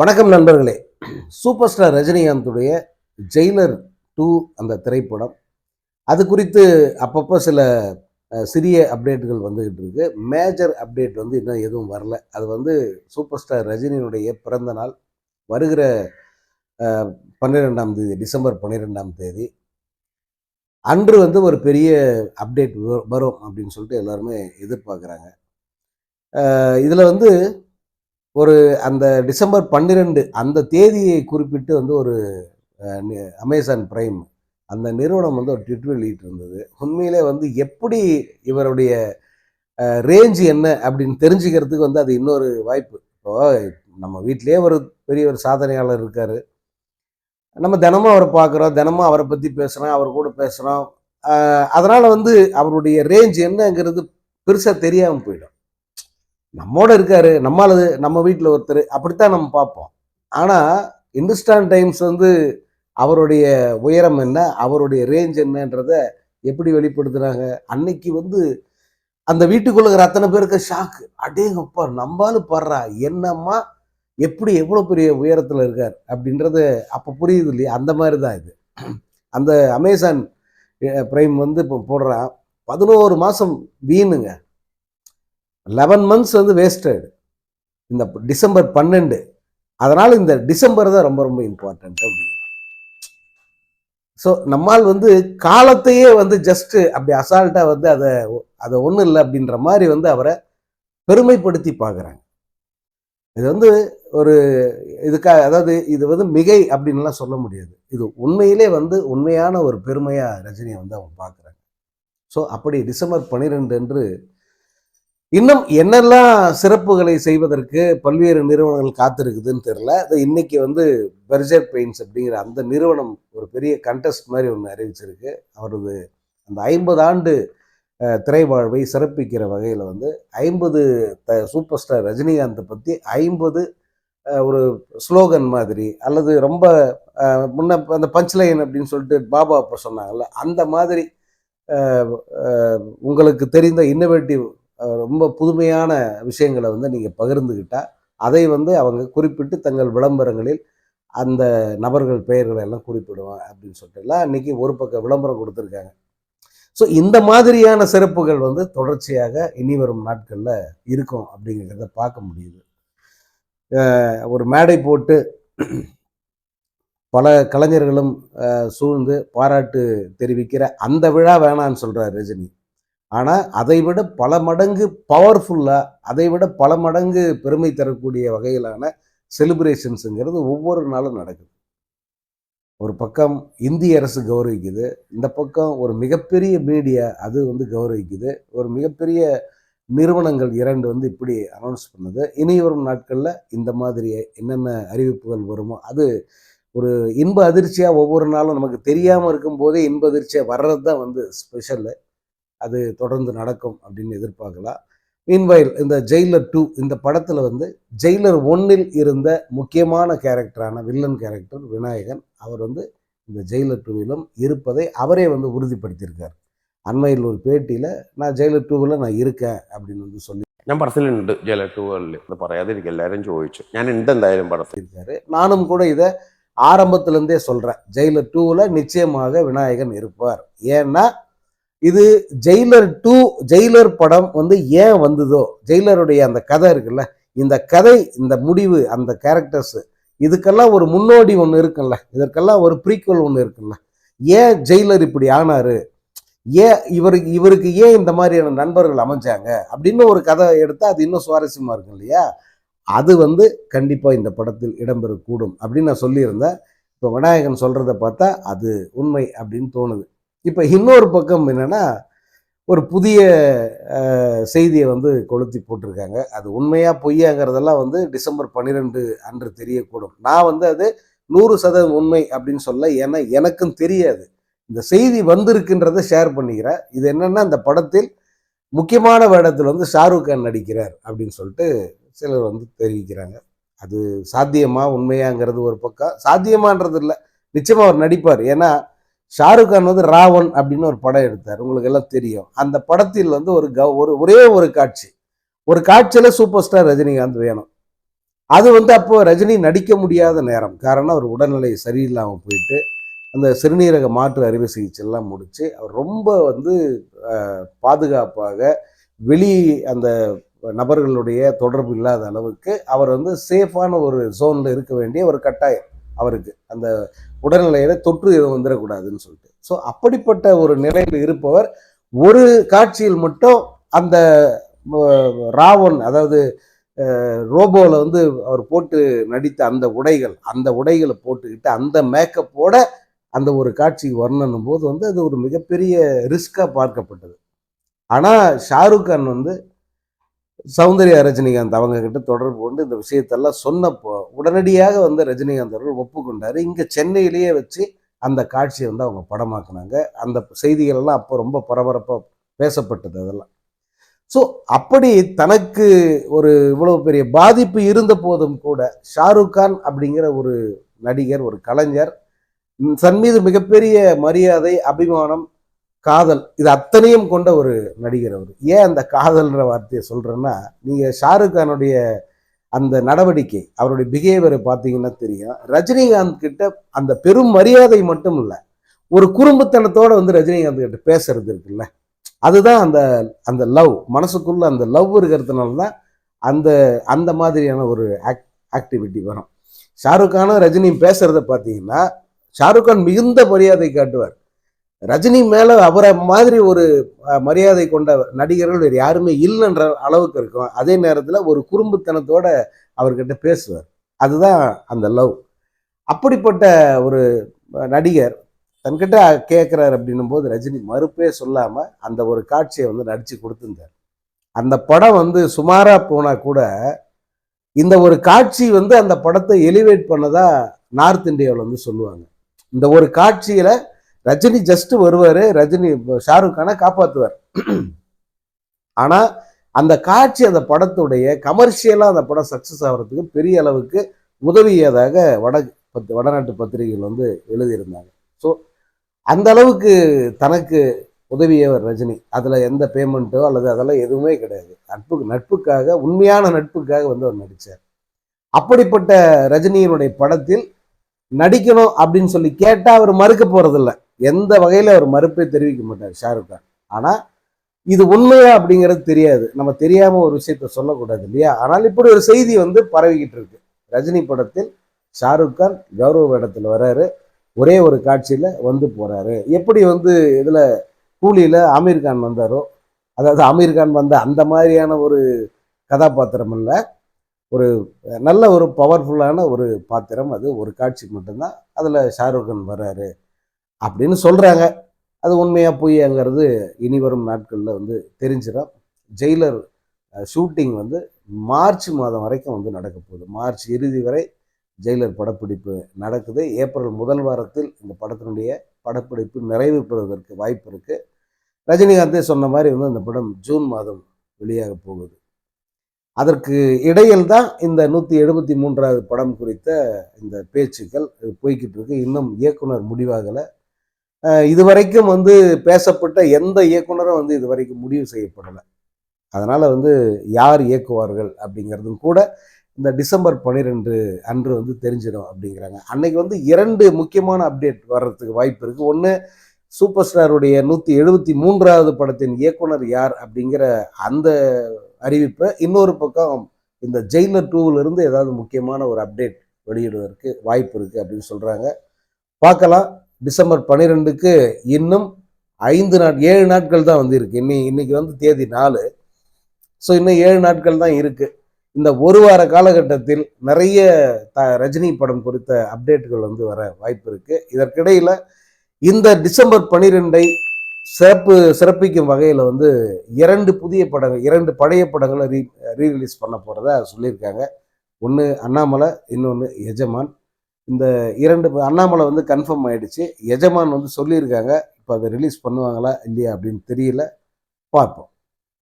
வணக்கம் நண்பர்களே. Super star ரஜினிகாந்துடைய ஜெயிலர் டூ அந்த திரைப்படம். அது குறித்து அப்பப்போ சில சிறிய அப்டேட்டுகள் வந்துகிட்டு இருக்கு. மேஜர் அப்டேட் வந்து இன்னும் எதுவும் வரல. அது வந்து சூப்பர் ஸ்டார் ரஜினியினுடைய பிறந்த நாள். வருகிற பன்னிரெண்டாம் தேதி டிசம்பர் பன்னிரெண்டாம் தேதி. அன்று வந்து ஒரு பெரிய அப்டேட் வரும் அப்படின்னு சொல்லிட்டு எல்லாருமே எதிர்பார்க்குறாங்க. இதில் வந்து ஒரு அந்த டிசம்பர் பன்னிரெண்டு அந்த தேதியை குறிப்பிட்டு வந்து ஒரு அமேசான் பிரைம் அந்த நிறுவனம் வந்து ஒரு ட்விட் வெளியிட்டு இருந்தது உண்மையிலே வந்து எப்படி இவருடைய ரேஞ்சு என்ன அப்படின்னு தெரிஞ்சுக்கிறதுக்கு வந்து அது இன்னொரு வாய்ப்பு. இப்போ நம்ம வீட்டிலேயே ஒரு பெரிய ஒரு சாதனையாளர் இருக்காரு. நம்ம தினமும் அவரை பார்க்குறோம். தினமும் அவரை பற்றி பேசுகிறோம் அவர் கூட பேசுகிறோம் அதனால் வந்து அவருடைய ரேஞ்ச் என்னங்கிறது பெருசாக தெரியாமல் போயிடும். நம்மோட இருக்காரு நம்மளது நம்ம வீட்டில் ஒருத்தர் அப்படித்தான் நம்ம பார்ப்போம். ஆனால் இந்துஸ்தான் டைம்ஸ் வந்து அவருடைய உயரம் என்ன அவருடைய ரேஞ்ச் என்னன்றத எப்படி வெளிப்படுத்துகிறாங்க அன்னைக்கு வந்து அந்த வீட்டுக்குள்ள இருக்கிற அத்தனை பேருக்கு ஷாக்கு அடேங்கப்பா நம்மளும் படுறா என்னம்மா எப்படி எவ்வளோ பெரிய உயரத்தில் இருக்கார் அப்படின்றது அப்போ புரியுது இல்லையா? அந்த மாதிரி தான் இது. அந்த அமேசான் பிரைம் வந்து இப்போ போடுறான். பதினோரு மாதம் வீணுங்க. லெவன் மந்த்ஸ் வந்து வேஸ்டட் இந்த டிசம்பர் பன்னெண்டு. அதனால் இந்த டிசம்பர் தான் ரொம்ப ரொம்ப இம்பார்ட்டன்ட் அப்படிங்கிறான் ஸோ நம்மால் வந்து காலத்தையே வந்து ஜஸ்ட்டு அப்படி அசால்ட்டாக வந்து அதை அதை ஒன்றும் இல்லை அப்படின்ற மாதிரி வந்து அவரை பெருமைப்படுத்தி பார்க்குறாங்க. இது வந்து ஒரு இதுக்காக அதாவது இது வந்து மிகை அப்படின்லாம் சொல்ல முடியாது. இது உண்மையிலே வந்து உண்மையான ஒரு பெருமையாக ரஜினியை வந்து அவங்க பார்க்குறாங்க. ஸோ அப்படி டிசம்பர் பன்னிரெண்டு என்று இன்னும் என்னெல்லாம் சிறப்புகளை செய்வதற்கு பல்வேறு நிறுவனங்கள் காத்திருக்குதுன்னு தெரில இன்னைக்கு வந்து பெர்ஜர் பெயின்ஸ் அப்படிங்கிற அந்த நிறுவனம் ஒரு பெரிய கண்டெஸ்ட் மாதிரி ஒன்று அறிவிச்சிருக்கு. அவரது அந்த ஐம்பது ஆண்டு திரைவாழ்வை சிறப்பிக்கிற வகையில் வந்து ஐம்பது த சூப்பர் ஸ்டார் ரஜினிகாந்தை பற்றி ஐம்பது ஒரு ஸ்லோகன் மாதிரி அல்லது ரொம்ப முன்ன அந்த பஞ்ச்லைன் அப்படின்னு சொல்லிட்டு பாபா அப்போ சொன்னாங்கல்ல அந்த மாதிரி உங்களுக்கு தெரிந்த இன்னோவேட்டிவ் ரொம்ப புதுமையான விஷயங்களை வந்து நீங்கள் பகிர்ந்துக்கிட்டா அதை வந்து அவங்க குறிப்பிட்டு தங்கள் விளம்பரங்களில் அந்த நபர்கள் பெயர்களை எல்லாம் குறிப்பிடுவேன் அப்படின்னு சொல்லிட்டு. எல்லாம் ஒரு பக்கம் விளம்பரம் கொடுத்துருக்காங்க. ஸோ இந்த மாதிரியான சிறப்புகள் வந்து தொடர்ச்சியாக இனி வரும் நாட்களில் இருக்கும் அப்படிங்கிறத பார்க்க முடியுது. ஒரு மேடை போட்டு பல கலைஞர்களும் சூழ்ந்து பாராட்டு தெரிவிக்கிற அந்த விழா வேணான்னு சொல்கிறார் ரஜினி. ஆனால் அதை விட பல மடங்கு பவர்ஃபுல்லாக அதை விட பல மடங்கு பெருமை தரக்கூடிய வகையிலான செலிப்ரேஷன்ஸுங்கிறது ஒவ்வொரு நாளும் நடக்குது. ஒரு பக்கம் இந்திய அரசு கௌரவிக்குது இந்த பக்கம் ஒரு மிகப்பெரிய மீடியா அது வந்து கௌரவிக்குது ஒரு மிகப்பெரிய நிறுவனங்கள் இரண்டு வந்து இப்படி அனௌன்ஸ் பண்ணுது. இனி வரும் நாட்களில் இந்த மாதிரி என்னென்ன அறிவிப்புகள் வருமோ அது ஒரு இன்ப அதிர்ச்சியாக ஒவ்வொரு நாளும் நமக்கு தெரியாமல் இருக்கும்போதே இன்ப அதிர்ச்சியாக வர்றது தான் வந்து ஸ்பெஷலு அது தொடர்ந்து நடக்கும் அப்படின்னு எதிர்பார்க்கலாம் மீன்வைல் இந்த ஜெயிலர் டூ இந்த படத்தில் வந்து ஜெயிலர் ஒன்னில் இருந்த முக்கியமான கேரக்டரான வில்லன் கேரக்டர் விநாயகன் அவர் வந்து இந்த ஜெயிலர் டூவிலும் இருப்பதை அவரே வந்து உறுதிப்படுத்தியிருக்கார் அண்மையில் ஒரு பேட்டியில் நான் ஜெயிலர் டூவில் நான் இருக்கேன் அப்படின்னு வந்து ഞാൻ പറച്ചിലുണ്ട് ജല ടൂകളിൽ അത് പറയാതെ എനിക്ക് എല്ലാവരും ചോദിച്ചു ഞാൻ ഉണ്ട് എന്തായാലും പടത്തിൽ சொல்லியிருக்காரு நானும் கூட இதை ஆரம்பத்திலேருந்தே சொல்கிறேன் ஜெயிலர் டூவில் நிச்சயமாக விநாயகன் இருப்பார் ஏன்னா இது ஜெயிலர் டூ ஜெயிலர் படம் வந்து ஏன் வந்ததோ ஜெயிலருடைய அந்த கதை இருக்குல்ல இந்த கதை இந்த முடிவு அந்த கேரக்டர்ஸ் இதுக்கெல்லாம் ஒரு முன்னோடி ஒன்று இருக்குல்ல இதற்கெல்லாம் ஒரு ப்ரீக்குவல் ஒன்று இருக்குல்ல ஏன் ஜெயிலர் இப்படி ஆனாரு ஏன் இவருக்கு இவருக்கு ஏன் இந்த மாதிரியான நண்பர்கள் அமைஞ்சாங்க அப்படின்னு ஒரு கதை எடுத்தால் அது இன்னும் சுவாரஸ்யமாக இருக்கும் இல்லையா? அது வந்து கண்டிப்பாக இந்த படத்தில் இடம்பெறக்கூடும் அப்படின்னு நான் சொல்லியிருந்தேன். இப்போ விநாயகன் சொல்கிறத பார்த்தா அது உண்மை அப்படின்னு தோணுது. இப்போ இன்னொரு பக்கம் என்னென்னா ஒரு புதிய செய்தியை வந்து கொளுத்தி போட்டிருக்காங்க. அது உண்மையாக பொய்யாங்கிறதெல்லாம் வந்து டிசம்பர் பன்னிரெண்டு அன்று தெரியக்கூடும். நான் வந்து அது நூறு சதவீதம் உண்மை அப்படின்னு சொல்ல ஏன்னா எனக்கும் தெரியாது. இந்த செய்தி வந்திருக்குன்றதை ஷேர் பண்ணிக்கிறேன். இது என்னென்னா இந்த படத்தில் முக்கியமான வேடத்தில் வந்து ஷாருக் கான் நடிக்கிறார் அப்படின்னு சொல்லிட்டு சிலர் வந்து தெரிவிக்கிறாங்க. அது சாத்தியமா உண்மையாங்கிறது ஒரு பக்கம். சாத்தியமான்றது இல்லை. நிச்சயமாக அவர் நடிப்பார். ஏன்னா ஷாருக் கான் வந்து ராவன் அப்படின்னு ஒரு படம் எடுத்தார். உங்களுக்கு எல்லாம் தெரியும். அந்த படத்தில் வந்து ஒரு க ஒரு ஒரே ஒரு காட்சி. ஒரு காட்சியில் சூப்பர் ஸ்டார் ரஜினிகாந்த் வேணும். அது வந்து அப்போது ரஜினி நடிக்க முடியாத நேரம். காரணம் அவர் உடல்நிலை சரியில்லாமல் போயிட்டு அந்த சிறுநீரக மாற்று அறுவை சிகிச்சை எல்லாம் அவர் ரொம்ப வந்து பாதுகாப்பாக வெளி அந்த நபர்களுடைய தொடர்பு இல்லாத அளவுக்கு அவர் வந்து சேஃபான ஒரு ஜோனில் இருக்க வேண்டிய ஒரு கட்டாயம். அவருக்கு. அந்த உடல்நிலையில தொற்று எதுவும் வந்துடக்கூடாதுன்னு சொல்லிட்டு. ஸோ அப்படிப்பட்ட ஒரு நிலையில் இருப்பவர் ஒரு காட்சியில் மட்டும் அந்த ராவன் அதாவது ரோபோவில் வந்து அவர் போட்டு நடித்த அந்த உடைகள் அந்த உடைகளை போட்டுக்கிட்டு அந்த மேக்கப்போட அந்த ஒரு காட்சி வரணும் போது வந்து அது ஒரு மிகப்பெரிய ரிஸ்காக பார்க்கப்பட்டது. ஆனால் ஷாருக் கான் வந்து சௌந்தர்யா ரஜினிகாந்த் அவங்க கிட்ட தொடர்பு கொண்டு இந்த விஷயத்தெல்லாம் சொன்னப்போ உடனடியாக வந்து ரஜினிகாந்த் அவர்கள் ஒப்புக்கொண்டார். இங்கே சென்னையிலேயே வச்சு அந்த காட்சியை வந்து அவங்க படமாக்குனாங்க. அந்த செய்திகள் எல்லாம் அப்போ ரொம்ப பரபரப்பாக பேசப்பட்டது அதெல்லாம். ஸோ அப்படி தனக்கு ஒரு இவ்வளோ பெரிய பாதிப்பு இருந்த போதும் கூட ஷாருக் கான் அப்படிங்கிற ஒரு நடிகர் ஒரு கலைஞர் தன் மீது மிகப்பெரிய மரியாதை அபிமானம் காதல். இது அத்தனையும் கொண்ட ஒரு நடிகர் அவர். ஏன் அந்த காதல்ன்ற வார்த்தையை சொல்கிறேன்னா நீங்கள் ஷாருக் கானுடைய அந்த நடவடிக்கை அவருடைய பிஹேவியரை பார்த்தீங்கன்னா தெரியும். ரஜினிகாந்த் கிட்ட அந்த பெரும் மரியாதை மட்டும் இல்லை ஒரு குறும்புத்தனத்தோட வந்து ரஜினிகாந்த் கிட்ட பேசுறது இருக்குல்ல. அதுதான் அந்த அந்த லவ் மனசுக்குள்ள அந்த லவ் இருக்கிறதுனால தான் அந்த அந்த மாதிரியான ஒரு ஆக் ஆக்டிவிட்டி வரும். ஷாருக் கானும் ரஜினியும் பேசுறத பார்த்தீங்கன்னா ஷாருக் கான் மிகுந்த மரியாதை காட்டுவார். ரஜினி மேல அவரை மாதிரி ஒரு மரியாதை கொண்ட நடிகர்கள் வேறு யாருமே இல்லைன்ற அளவுக்கு இருக்கும். அதே நேரத்தில் ஒரு குறும்புத்தனத்தோட அவர்கிட்ட பேசுவார். அதுதான் அந்த லவ். அப்படிப்பட்ட ஒரு நடிகர் தன்கிட்ட கேட்குறாரு அப்படின்னும் போது ரஜினி மறுப்பே சொல்லாமல் அந்த ஒரு காட்சியை வந்து நடித்து கொடுத்துருந்தார். அந்த படம் வந்து சுமாராக போனால் கூட இந்த ஒரு காட்சி வந்து அந்த படத்தை எலிவேட் பண்ணதா நார்த் இந்தியாவில் வந்து சொல்லுவாங்க. இந்த ஒரு காட்சியில் ரஜினி ஜஸ்ட் வருவாரு ரஜினி ஷாருக் கானை காப்பாத்துவார். ஆனா அந்த காட்சி அந்த படத்துடைய கமர்ஷியலா அந்த படம் சக்சஸ் ஆகிறதுக்கு பெரிய அளவுக்கு உதவியதாக வட பத்து வடநாட்டு பத்திரிகைகள் வந்து எழுதியிருந்தாங்க. ஸோ அந்த அளவுக்கு தனக்கு உதவியவர் ரஜினி. அதில் எந்த பேமெண்ட்டோ அல்லது அதெல்லாம் எதுவுமே கிடையாது. நட்புக்கு நட்புக்காக உண்மையான நட்புக்காக வந்து அவர் நடித்தார் அப்படிப்பட்ட ரஜினியினுடைய படத்தில் நடிக்கணும் அப்படின்னு சொல்லி கேட்டால் அவர் மறுக்க போகிறதில்ல எந்த வகையில் அவர் மறுப்பை தெரிவிக்க மாட்டார் ஷாருக் கான். ஆனால் இது உண்மையா அப்படிங்கிறது தெரியாது. நம்ம தெரியாமல் ஒரு விஷயத்த சொல்லக்கூடாது இல்லையா? ஆனால் இப்படி ஒரு செய்தி வந்து பரவிக்கிட்டு இருக்கு. ரஜினி படத்தில் ஷாருக் கான் கௌரவ வேடத்தில் வராரு. ஒரே ஒரு காட்சியில் வந்து போகிறாரு எப்படி வந்து இதில் கூலியில் ஆமீர் கான் வந்தாரோ அதாவது ஆமீர் கான் வந்த அந்த மாதிரியான ஒரு கதாபாத்திரம் இல்லை ஒரு நல்ல ஒரு பவர்ஃபுல்லான ஒரு பாத்திரம். அது ஒரு காட்சி மட்டும்தான். அதில் ஷாருக் கான் வர்றாரு அப்படின்னு சொல்கிறாங்க அது உண்மையாக பொய்யாங்கிறது இனி வரும் நாட்களில் வந்து தெரிஞ்சிடும். ஜெயிலர் ஷூட்டிங் வந்து மார்ச் மாதம் வரைக்கும் வந்து நடக்க போகுது. மார்ச் இறுதி வரை ஜெயிலர் படப்பிடிப்பு நடக்குது. ஏப்ரல் முதல் வாரத்தில் இந்த படத்தினுடைய படப்பிடிப்பு நிறைவு பெறுவதற்கு வாய்ப்பு இருக்குது ரஜினிகாந்தே சொன்ன மாதிரி வந்து அந்த படம் ஜூன் மாதம் வெளியாக போகுது. அதற்கு இடையில் தான் இந்த நூற்றி எழுபத்தி மூன்றாவது படம் குறித்த இந்த பேச்சுக்கள் போய்கிட்டு இருக்கு. இன்னும் இயக்குனர் முடிவாகலை. இதுவரைக்கும் வந்து பேசப்பட்ட எந்த இயக்குனரும் வந்து இதுவரைக்கும் முடிவு செய்யப்படலை. அதனால் வந்து யார் இயக்குவார்கள் அப்படிங்கிறதும் கூட இந்த டிசம்பர் பன்னிரெண்டு அன்று வந்து தெரிஞ்சிடும் அப்படிங்கிறாங்க. அன்னைக்கு வந்து இரண்டு முக்கியமான அப்டேட் வர்றதுக்கு வாய்ப்பு இருக்குது ஒன்று சூப்பர் ஸ்டாருடைய நூற்றி எழுபத்தி மூன்றாவது படத்தின் இயக்குனர் யார் அப்படிங்கிற அந்த அறிவிப்பை. இன்னொரு பக்கம் இந்த ஜெயிலர் டூவிலிருந்து ஏதாவது முக்கியமான ஒரு அப்டேட் வெளியிடுவதற்கு வாய்ப்பு இருக்குது அப்படின்னு சொல்கிறாங்க பார்க்கலாம். டிசம்பர் பன்னிரெண்டுக்கு இன்னும் ஐந்து நாட் ஏழு நாட்கள் தான் வந்து இருக்குது இன்னி இன்னைக்கு வந்து தேதி நாலு. ஸோ இன்னும் ஏழு நாட்கள் தான் இருக்குது இந்த ஒரு வார காலகட்டத்தில் நிறைய த ரஜினி படம் குறித்த அப்டேட்டுகள் வந்து வர வாய்ப்பு இருக்குது இதற்கிடையில் இந்த டிசம்பர் பன்னிரெண்டை சிறப்பு சிறப்பிக்கும் வகையில் வந்து இரண்டு புதிய படங்கள் இரண்டு பழைய படங்களை ரீ ரீரிலீஸ் பண்ண போகிறதா சொல்லியிருக்காங்க. ஒன்று அண்ணாமலை இன்னொன்று எஜமான். இந்த இரண்டு அண்ணாமலை வந்து கன்ஃபார்ம் ஆயிடுச்சு. எஜமான் வந்து சொல்லியிருக்காங்க இப்போ அதை ரிலீஸ் பண்ணுவாங்களா இல்லையா அப்படின்னு தெரியல. பார்ப்போம்.